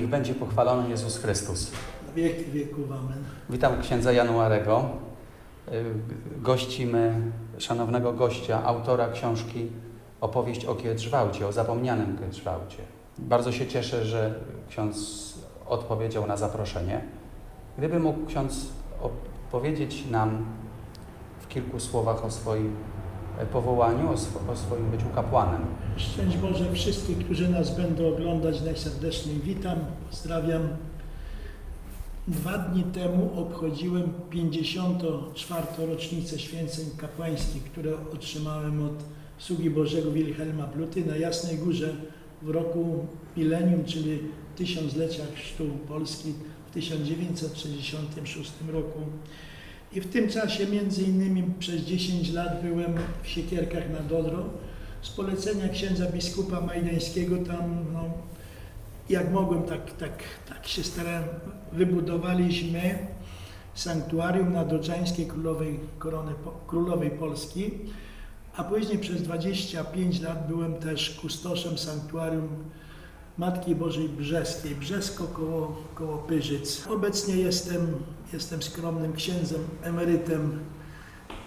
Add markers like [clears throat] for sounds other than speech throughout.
Niech będzie pochwalony Jezus Chrystus. Wieki wieków. Amen. Witam księdza Januarego. Y, Gościmy szanownego gościa, autora książki Opowieść o Kiedrzwałcie, o zapomnianym Kiedrzwałcie. Bardzo się cieszę, że ksiądz odpowiedział na zaproszenie. Gdyby mógł ksiądz opowiedzieć nam w kilku słowach o swoim powołaniu, o, sw- o swoim byciu kapłanem. Szczęść Boże wszystkich, którzy nas będą oglądać. Najserdeczniej witam, pozdrawiam. Dwa dni temu obchodziłem 54. rocznicę święceń kapłańskich, które otrzymałem od sługi Bożego Wilhelma Bluty na Jasnej Górze w roku milenium, czyli tysiąclecia chrztu Polski w 1966 roku. I w tym czasie między innymi przez 10 lat byłem w Siekierkach nad Odrą. Z polecenia księdza biskupa majdańskiego tam, no, jak mogłem, tak, tak, tak się starałem, wybudowaliśmy sanktuarium na Doczańskiej Królowej, Korony, Królowej Polski, a później przez 25 lat byłem też kustoszem sanktuarium Matki Bożej Brzeskiej, Brzesko koło, koło Pyrzyc. Obecnie jestem, jestem skromnym księdzem, emerytem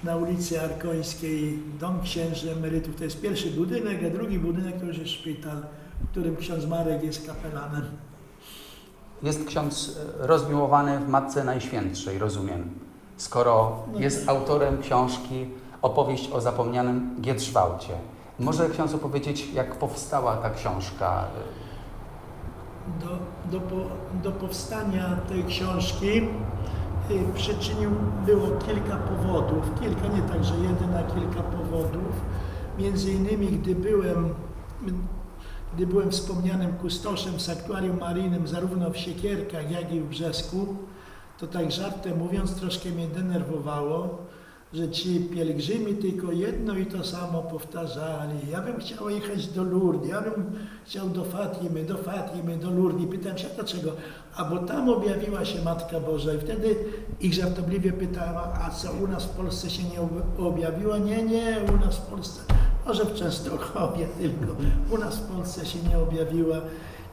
na ulicy Arkońskiej, dom księży emerytów. To jest pierwszy budynek, a drugi budynek to już jest szpital, w którym ksiądz Marek jest kapelanem. Jest ksiądz e, rozmiłowany w Matce Najświętszej, rozumiem, skoro No jest tak. autorem książki Opowieść o zapomnianym Giedrzwałcie. Może ksiądz opowiedzieć, jak powstała ta książka? Do, do, do powstania tej książki y, przyczynił było kilka powodów, kilka, nie tak, że jeden, a kilka powodów. Między innymi, gdy byłem, gdy byłem wspomnianym kustoszem w sanktuarium maryjnym zarówno w Siekierkach, jak i w Brzesku, to tak żartem mówiąc troszkę mnie denerwowało, że ci pielgrzymi tylko jedno i to samo powtarzali. Ja bym chciał jechać do Lourdes, ja bym chciał do Fatimy, do Fatimy, do Lourdes. Pytałem się, dlaczego? A bo tam objawiła się Matka Boża i wtedy ich żartobliwie pytała, a co u nas w Polsce się nie ob- objawiła? Nie, nie, u nas w Polsce, może w Częstochowie [laughs] tylko, u nas w Polsce się nie objawiła.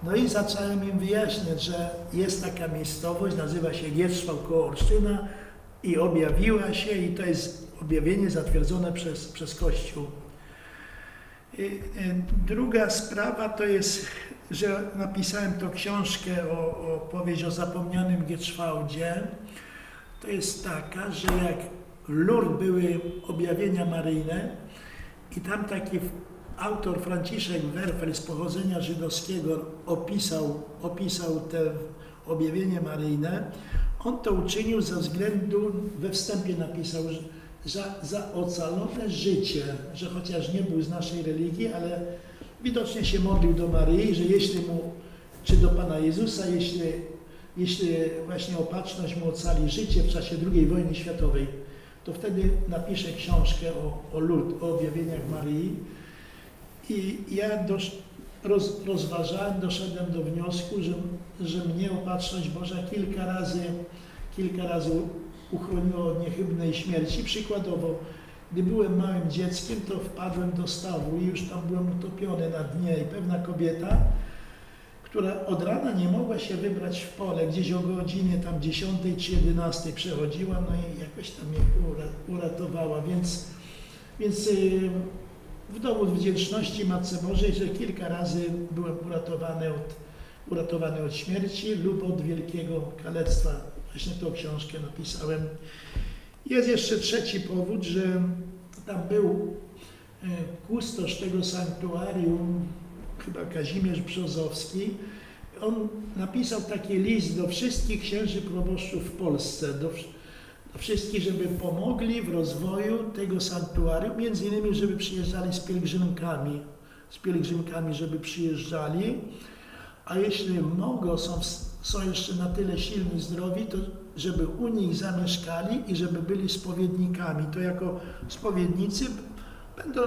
No i zacząłem im wyjaśniać, że jest taka miejscowość, nazywa się Gierszwał koło i objawiła się, i to jest objawienie zatwierdzone przez, przez Kościół. Y, y, Druga sprawa to jest, że napisałem tą książkę o, o powieść o zapomnianym Gietrzwałdzie. To jest taka, że jak w Lourdes były objawienia maryjne i tam taki autor Franciszek Werfel z pochodzenia żydowskiego opisał, opisał te objawienie maryjne, on to uczynił ze względu, we wstępie napisał, że za, za ocalone życie, że chociaż nie był z naszej religii, ale widocznie się modlił do Maryi, że jeśli mu, czy do Pana Jezusa, jeśli, jeśli właśnie opatrzność mu ocali życie w czasie II wojny światowej, to wtedy napisze książkę o, o lud, o objawieniach Maryi. I ja dosz, roz, rozważałem, doszedłem do wniosku, że, że mnie opatrzność Boża kilka razy, kilka razy uchroniła od niechybnej śmierci. Przykładowo, gdy byłem małym dzieckiem, to wpadłem do stawu i już tam byłem utopiony na dnie i pewna kobieta, która od rana nie mogła się wybrać w pole, gdzieś o godzinie tam 10 czy 11 przechodziła, no i jakoś tam mnie ura- uratowała, więc, więc y, w dowód wdzięczności Matce Bożej, że kilka razy byłem uratowany od, uratowany od śmierci lub od wielkiego kalectwa. Właśnie tą książkę napisałem. Jest jeszcze trzeci powód, że tam był e, kustosz tego sanktuarium, chyba Kazimierz Brzozowski. On napisał taki list do wszystkich księży proboszczów w Polsce, do, wszystkich, żeby pomogli w rozwoju tego sanktuarium, między innymi, żeby przyjeżdżali z pielgrzymkami, z pielgrzymkami, żeby przyjeżdżali, a jeśli mogą, są, są jeszcze na tyle silni, zdrowi, to żeby u nich zamieszkali i żeby byli spowiednikami. To jako spowiednicy będą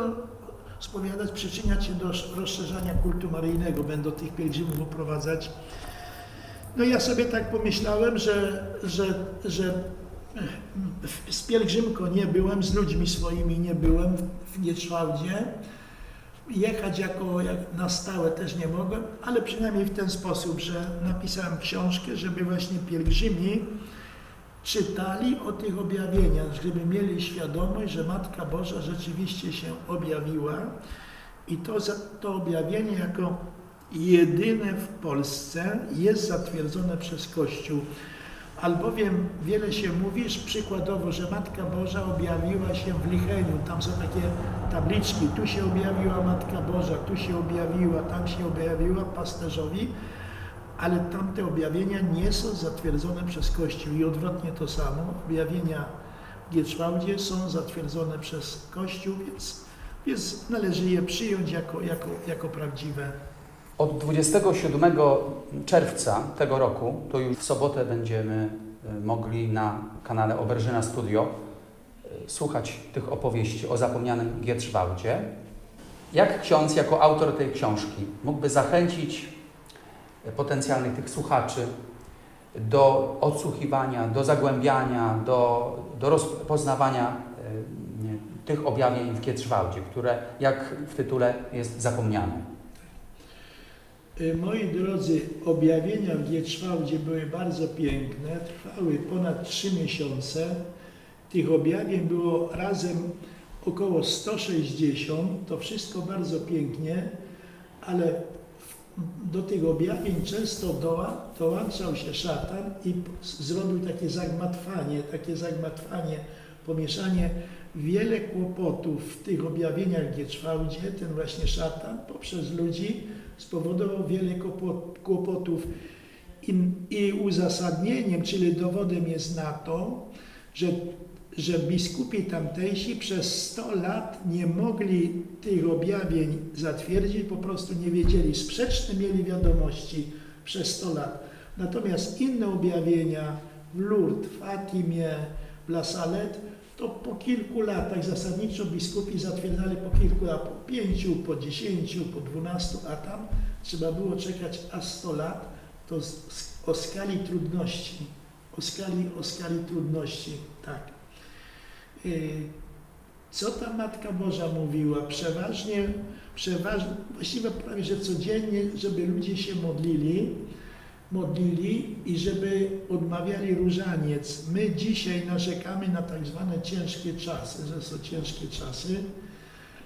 spowiadać, przyczyniać się do rozszerzania kultu maryjnego, będą tych pielgrzymów oprowadzać. No ja sobie tak pomyślałem, że, że, że z pielgrzymką nie byłem, z ludźmi swoimi nie byłem w Gietrzwałdzie, Jechać jako jak na stałe też nie mogłem, ale przynajmniej w ten sposób, że napisałem książkę, żeby właśnie pielgrzymi czytali o tych objawieniach, żeby mieli świadomość, że Matka Boża rzeczywiście się objawiła i to, to objawienie jako jedyne w Polsce jest zatwierdzone przez Kościół. Albowiem wiele się mówi, że przykładowo, że Matka Boża objawiła się w Licheniu. Tam są takie tabliczki. Tu się objawiła Matka Boża, tu się objawiła, tam się objawiła pasterzowi, ale tamte objawienia nie są zatwierdzone przez Kościół. I odwrotnie to samo. Objawienia w Gietrzwałdzie są zatwierdzone przez Kościół, więc, więc należy je przyjąć jako, jako, jako prawdziwe. Od 27 czerwca tego roku, to już w sobotę będziemy y, mogli na kanale Oberżyna Studio y, słuchać tych opowieści o zapomnianym Gietrzwałdzie. Jak ksiądz, jako autor tej książki, mógłby zachęcić y, potencjalnych tych słuchaczy do odsłuchiwania, do zagłębiania, do, do rozpoznawania tych objawień w Gietrzwałdzie, które, jak w tytule jest zapomniane? Y, Moi drodzy, objawienia w Gietrzwałdzie były bardzo piękne, trwały ponad trzy miesiące. Tych objawień było razem około 160, to wszystko bardzo pięknie, ale do tych objawień często dołączał się szatan i zrobił takie zagmatwanie, takie zagmatwanie, pomieszanie wiele kłopotów w tych objawieniach w Gietrzwałdzie, ten właśnie szatan poprzez ludzi spowodował wiele kłopot- kłopotów I, i uzasadnieniem, czyli dowodem jest na to, że, że biskupi tamtejsi przez 100 lat nie mogli tych objawień zatwierdzić, po prostu nie wiedzieli, sprzeczne mieli wiadomości przez 100 lat. Natomiast inne objawienia w Lourdes, w Fatimie, w La Salette, to po kilku latach zasadniczo biskupi zatwierdzali po kilku lat, po pięciu, po dziesięciu, po dwunastu, a tam trzeba było czekać aż 100 lat, to z, z, o skali trudności, o skali, o skali trudności, tak. Y, Co ta Matka Boża mówiła? Przeważnie, przeważnie, właściwie prawie że codziennie, żeby ludzie się modlili, modlili i żeby odmawiali różaniec. My dzisiaj narzekamy na tak zwane ciężkie czasy, że są ciężkie czasy.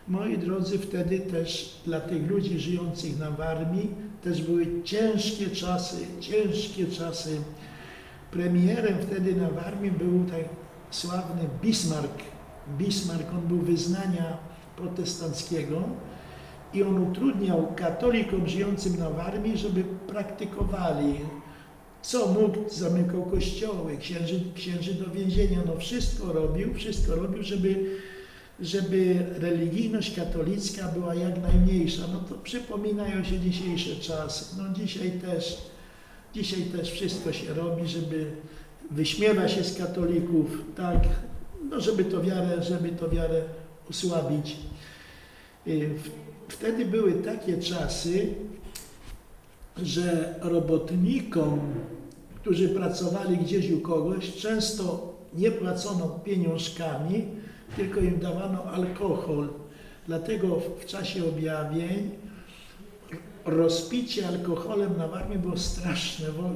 Moi drodzy, wtedy też dla tych ludzi żyjących na Warmii też były ciężkie czasy, ciężkie czasy. Premierem wtedy na Warmii był tak sławny Bismarck. Bismarck, on był wyznania protestanckiego i on utrudniał katolikom żyjącym na Warmii, żeby praktykowali. Co mógł, zamykał kościoły, księży, księży do więzienia, no wszystko robił, wszystko robił, żeby żeby religijność katolicka była jak najmniejsza. No to przypominają się dzisiejsze czasy. No dzisiaj też, dzisiaj też wszystko się robi, żeby wyśmiewa się z katolików, tak, no żeby to wiarę, żeby to wiarę osłabić. Wtedy były takie czasy, że robotnikom, którzy pracowali gdzieś u kogoś, często nie płacono pieniążkami, tylko im dawano alkohol. Dlatego w- w czasie objawień rozpicie alkoholem na Warmii było straszne, bo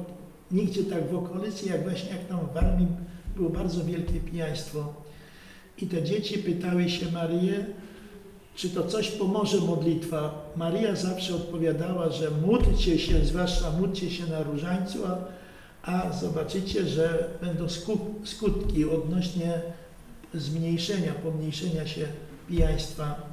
nigdzie tak w okolicy, jak właśnie jak tam w Warmii było bardzo wielkie pijaństwo. I te dzieci pytały się Marię, czy to coś pomoże modlitwa. Maria zawsze odpowiadała, że módlcie się, zwłaszcza módlcie się na różańcu, a, a zobaczycie, że będą skut- skutki odnośnie zmniejszenia, pomniejszenia się pijaństwa.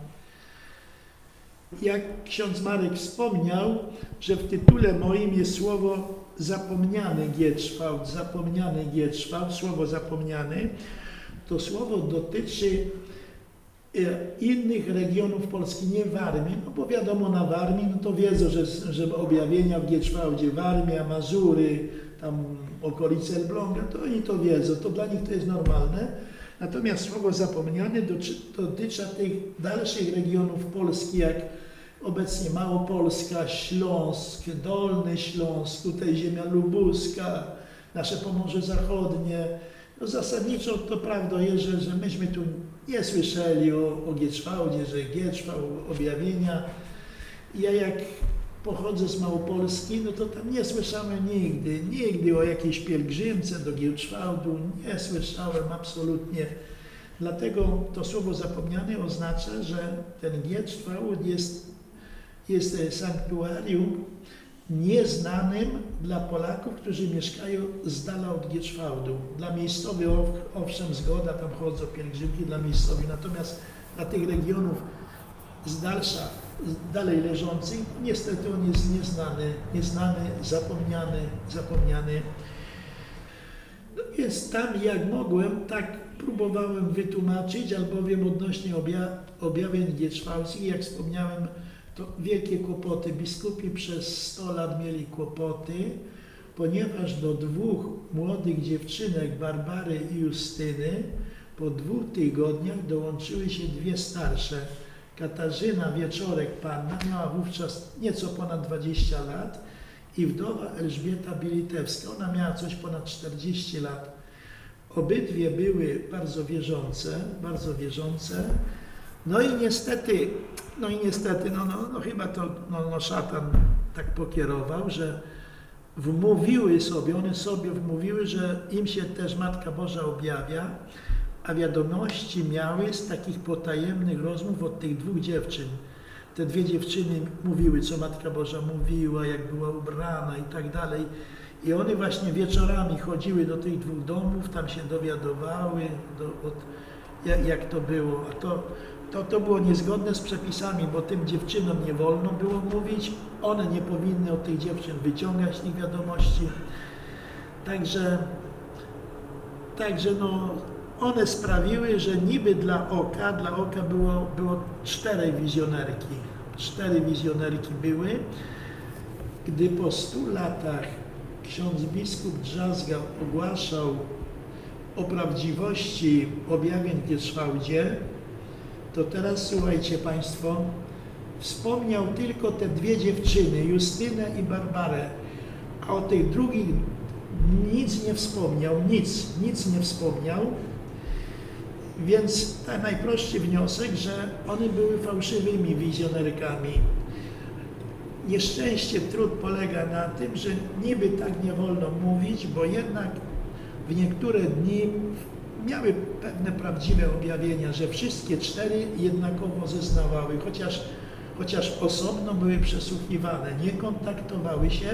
Jak ksiądz Marek wspomniał, że w tytule moim jest słowo zapomniany Gietrzwałd, zapomniany Gietrzwałd, słowo zapomniany, to słowo dotyczy innych regionów Polski, nie Warmii, no bo wiadomo na Warmii, no to wiedzą, że, że objawienia w Gietrzwałdzie, Warmia, Mazury, tam okolice Elbląga, to oni to wiedzą, to dla nich to jest normalne. Natomiast słowo zapomniane dotyczy tych dalszych regionów Polski, jak obecnie Małopolska, Śląsk, Dolny Śląsk, tutaj ziemia lubuska, nasze Pomorze Zachodnie, No zasadniczo to prawda jest, że, że myśmy tu nie słyszeli o, o Gieczwałdzie, że Gieczwał, objawienia. Ja jak pochodzę z Małopolski, no to tam nie słyszałem nigdy, nigdy o jakiejś pielgrzymce do Gieczwałdu, nie słyszałem absolutnie. Dlatego to słowo zapomniane oznacza, że ten Gieczwałd jest, jest sanktuarium nieznanym dla Polaków, którzy mieszkają z dala od Gieczwałdu. Dla miejscowych ow- owszem zgoda, tam chodzą pielgrzymki dla miejscowych, natomiast dla tych regionów z dalsza, dalej leżących, niestety on jest nieznany, nieznany, zapomniany, zapomniany. No więc tam jak mogłem, tak próbowałem wytłumaczyć, albowiem odnośnie obja objawień gieczwałckich, jak wspomniałem, to wielkie kłopoty. Biskupi przez 100 lat mieli kłopoty, ponieważ do dwóch młodych dziewczynek, Barbary i Justyny, po dwóch tygodniach dołączyły się dwie starsze. Katarzyna Wieczorek Panna miała wówczas nieco ponad 20 lat i wdowa Elżbieta Bilitewska. Ona miała coś ponad 40 lat. Obydwie były bardzo wierzące, bardzo wierzące. No i niestety, no i niestety, no, no, no chyba to no, no szatan tak pokierował, że wmówiły sobie, one sobie wmówiły, że im się też Matka Boża objawia, a wiadomości miały z takich potajemnych rozmów od tych dwóch dziewczyn. Te dwie dziewczyny mówiły, co Matka Boża mówiła, jak była ubrana i tak dalej. I one właśnie wieczorami chodziły do tych dwóch domów, tam się dowiadowały, do, od, jak, jak to było. A to, to, to było niezgodne z przepisami, bo tym dziewczynom nie wolno było mówić, one nie powinny od tych dziewczyn wyciągać tych wiadomości. Także, także no, one sprawiły, że niby dla oka, dla oka było, było cztery wizjonerki. Cztery wizjonerki były. Gdy po stu latach ksiądz biskup Drzazga ogłaszał o prawdziwości objawień w Gietrzwałdzie, to teraz słuchajcie Państwo, wspomniał tylko te dwie dziewczyny, Justynę i Barbarę, a o tych drugich nic nie wspomniał, nic, nic nie wspomniał. Więc ten najprostszy wniosek, że one były fałszywymi wizjonerkami. Nieszczęście, trud polega na tym, że niby tak nie wolno mówić, bo jednak w niektóre dni miały pewne prawdziwe objawienia, że wszystkie cztery jednakowo zeznawały, chociaż, chociaż osobno były przesłuchiwane, nie kontaktowały się,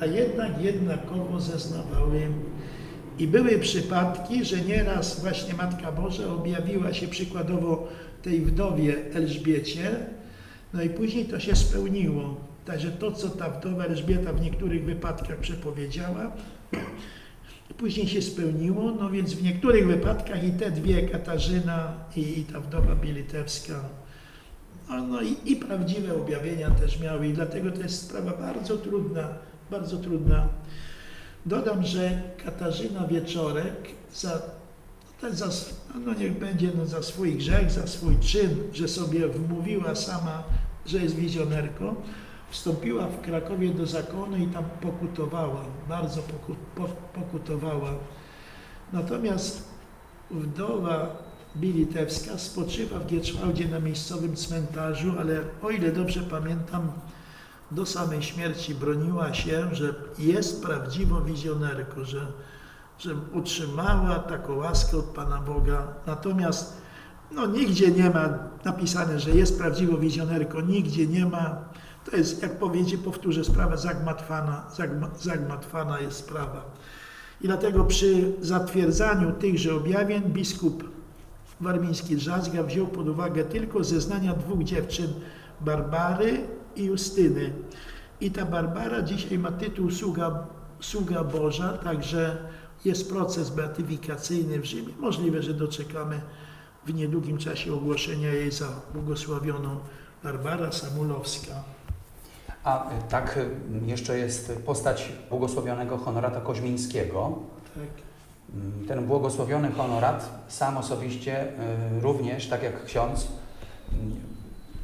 a jednak jednakowo zeznawały. I były przypadki, że nieraz właśnie Matka Boża objawiła się przykładowo tej wdowie Elżbiecie, no i później to się spełniło. Także to, co ta wdowa Elżbieta w niektórych wypadkach przepowiedziała, później się spełniło, no więc w niektórych wypadkach i te dwie, Katarzyna i, i ta wdowa Bilitewska, no, no i, i prawdziwe objawienia też miały. I dlatego to jest sprawa bardzo trudna, bardzo trudna. Dodam, że Katarzyna Wieczorek za, tak za, no niech będzie no za swój grzech, za swój czyn, że sobie wmówiła sama, że jest wizjonerką, wstąpiła w Krakowie do zakonu i tam pokutowała, bardzo poku, po, pokutowała. Natomiast wdowa Bilitewska spoczywa w Gietrzwałdzie na miejscowym cmentarzu, ale o ile dobrze pamiętam, do samej śmierci broniła się, że jest prawdziwą wizjonerką, że, że utrzymała taką łaskę od Pana Boga. Natomiast no, nigdzie nie ma napisane, że jest prawdziwą wizjonerką, nigdzie nie ma. To jest, jak powiedzieć, powtórzę, sprawa zagmatwana, zagma, zagmatwana jest sprawa. I dlatego przy zatwierdzaniu tychże objawień biskup warmiński Drzazga wziął pod uwagę tylko zeznania dwóch dziewczyn, Barbary i Justyny. I ta Barbara dzisiaj ma tytuł sługa, sługa Boża, także jest proces beatyfikacyjny w Rzymie. Możliwe, że doczekamy w niedługim czasie ogłoszenia jej za błogosławioną Barbara Samulowska. A y, tak y, jeszcze jest postać błogosławionego Honorata Koźmińskiego. Tak. Mm, Ten błogosławiony honorat sam osobiście y, również, tak jak ksiądz,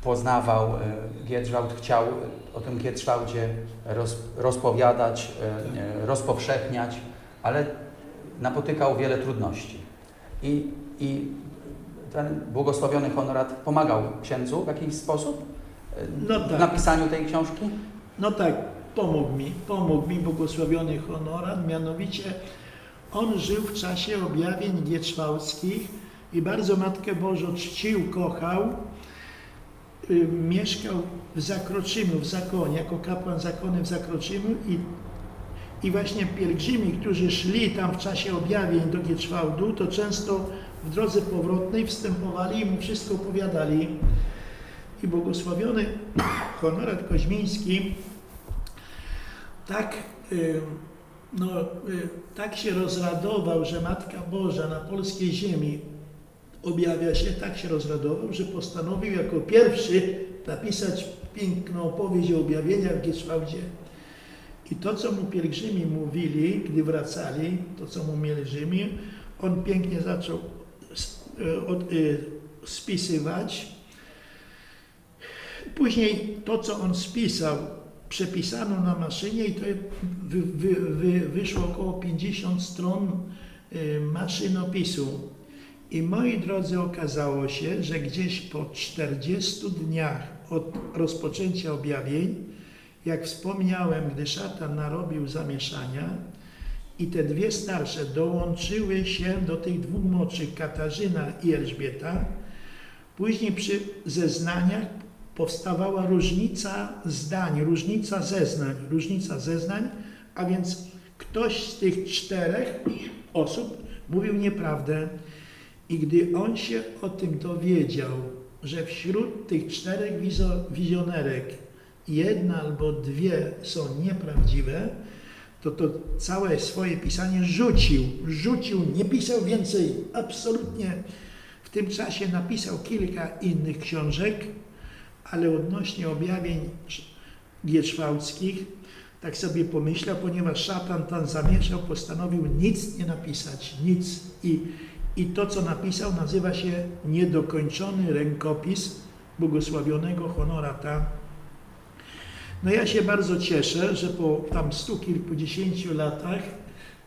poznawał Giedrzwałd, chciał o tym Giedrzwałdzie roz, rozpowiadać, y, rozpowszechniać, ale napotykał wiele trudności. I, i ten błogosławiony honorat pomagał księdzu w jakiś sposób No w tak. napisaniu tej książki? No tak, pomógł mi, pomógł mi błogosławiony honorat, mianowicie on żył w czasie objawień gieczwałckich i bardzo Matkę Bożą czcił, kochał. Y, mieszkał w Zakroczymiu, w zakonie, jako kapłan zakony w Zakroczymiu i, i właśnie pielgrzymi, którzy szli tam w czasie objawień do Gieczwałdu, to często w drodze powrotnej wstępowali i mu wszystko opowiadali. I błogosławiony honorat Koźmiński tak, y, no, y, tak się rozradował, że Matka Boża na polskiej ziemi objawia się, tak się rozradował, że postanowił jako pierwszy napisać piękną opowieść o objawieniach w Gieczwałdzie. I to, co mu pielgrzymi mówili, gdy wracali, to, co mu pielgrzymi, on pięknie zaczął y, spisywać. Później to, co on spisał, przepisano na maszynie i to wy, wy, wy, wyszło około 50 stron y, maszynopisu. I moi drodzy, okazało się, że gdzieś po 40 dniach od rozpoczęcia objawień, jak wspomniałem, gdy szatan narobił zamieszania i te dwie starsze dołączyły się do tych dwóch młodszych, Katarzyna i Elżbieta, później przy zeznaniach powstawała różnica zdań, różnica zeznań, różnica zeznań, a więc ktoś z tych czterech osób mówił nieprawdę. I gdy on się o tym dowiedział, że wśród tych czterech wizjonerek jedna albo dwie są nieprawdziwe, to to całe swoje pisanie rzucił, rzucił, nie pisał więcej, absolutnie. W tym czasie napisał kilka innych książek, ale odnośnie objawień gieczwałckich, tak sobie pomyślał, ponieważ szatan tam zamieszał, postanowił nic nie napisać, nic. I, I to, co napisał, nazywa się niedokończony rękopis błogosławionego honorata. No ja się bardzo cieszę, że po tam stu kilkudziesięciu latach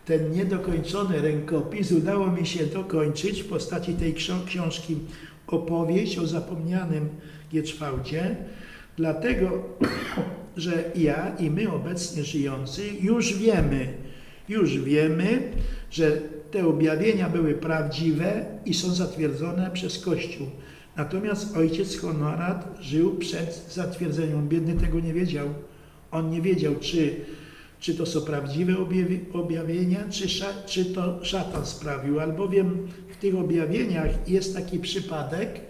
ten niedokończony rękopis udało mi się dokończyć w postaci tej książki opowieść o zapomnianym Gieczwałdzie, dlatego, [clears throat] że ja i my obecnie żyjący już wiemy, już wiemy, że te objawienia były prawdziwe i są zatwierdzone przez Kościół. Natomiast ojciec Honorat żył przed zatwierdzeniem. Biedny tego nie wiedział. On nie wiedział, czy, czy to są prawdziwe objawi- objawienia, czy, czy to szatan sprawił. Albowiem w tych objawieniach jest taki przypadek,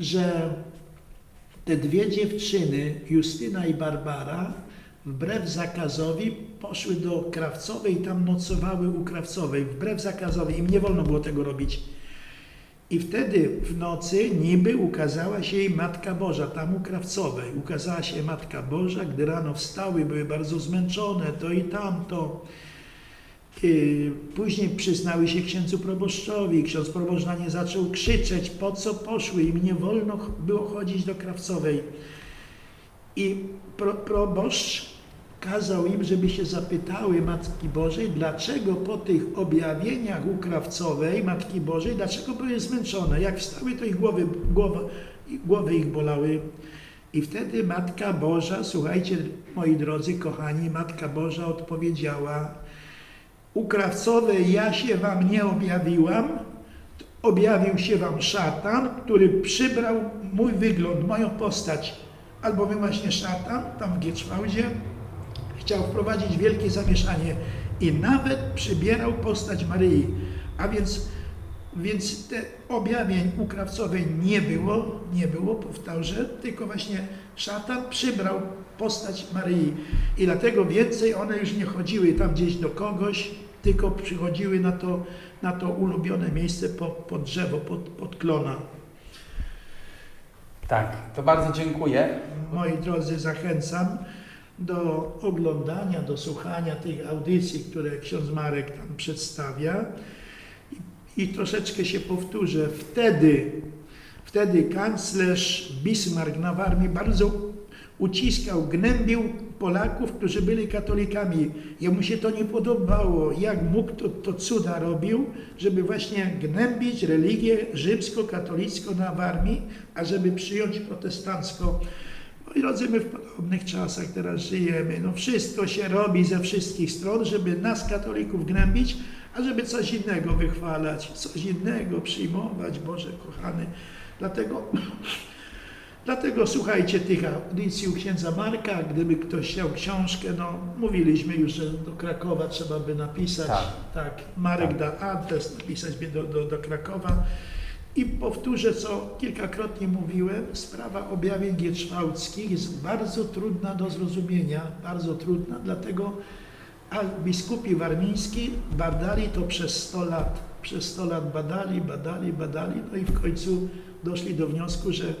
że te dwie dziewczyny, Justyna i Barbara, wbrew zakazowi poszły do Krawcowej i tam nocowały u Krawcowej. Wbrew zakazowi, im nie wolno było tego robić. I wtedy w nocy niby ukazała się jej Matka Boża, tam u Krawcowej. Ukazała się Matka Boża, gdy rano wstały, były bardzo zmęczone, to i tamto. Yy, Później przyznały się księdzu proboszczowi. Ksiądz proboszcz nie zaczął krzyczeć, po co poszły. Im nie wolno było chodzić do Krawcowej. I pro, proboszcz kazał im, żeby się zapytały Matki Bożej, dlaczego po tych objawieniach u Krawcowej Matki Bożej, dlaczego były zmęczone. Jak wstały, to ich głowy, głowa, głowy ich bolały. I wtedy Matka Boża, słuchajcie, moi drodzy, kochani, Matka Boża odpowiedziała, u Krawcowej ja się wam nie objawiłam, objawił się wam szatan, który przybrał mój wygląd, moją postać. Albowiem właśnie szatan tam w Gieczwałdzie chciał wprowadzić wielkie zamieszanie i nawet przybierał postać Maryi. A więc, więc te objawień u Krawcowej nie było, nie było, powtarzę, tylko właśnie szatan przybrał postać Maryi. I dlatego więcej one już nie chodziły tam gdzieś do kogoś, tylko przychodziły na to, na to ulubione miejsce pod, pod drzewo, pod, pod klona. Tak, to bardzo dziękuję. Moi drodzy, zachęcam do oglądania, do słuchania tych audycji, które ksiądz Marek tam przedstawia. I, troszeczkę się powtórzę. Wtedy, wtedy kanclerz Bismarck na Warmii bardzo uciskał, gnębił Polaków, którzy byli katolikami. Jemu się to nie podobało, jak mógł to, to cuda robił, żeby właśnie gnębić religię rzymsko-katolicką na Warmii, a żeby przyjąć protestancką. Moi drodzy, my w podobnych czasach teraz żyjemy. No wszystko się robi ze wszystkich stron, żeby nas, katolików, gnębić, a żeby coś innego wychwalać, coś innego przyjmować, Boże kochany. Dlatego, [clears throat] dlatego słuchajcie tych audycji u księdza Marka. Gdyby ktoś chciał książkę, no mówiliśmy już, że do Krakowa trzeba by napisać. Tak. tak Marek Tak. da adres, napisać by do, do, do Krakowa. I powtórzę, co kilkakrotnie mówiłem, sprawa objawień gietrzwałckich jest bardzo trudna do zrozumienia, bardzo trudna, dlatego biskupi warmiński badali to przez 100 lat. Przez 100 lat badali, badali, badali, no i w końcu doszli do wniosku, że,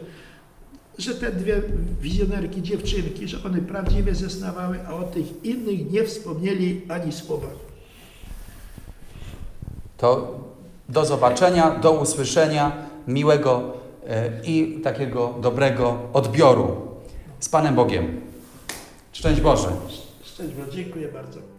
że te dwie wizjonerki, dziewczynki, że one prawdziwie zeznawały, a o tych innych nie wspomnieli ani słowa. To do zobaczenia, do usłyszenia, miłego e, i takiego dobrego odbioru. Z Panem Bogiem. Szczęść Boże. Szczęść Boże, dziękuję bardzo.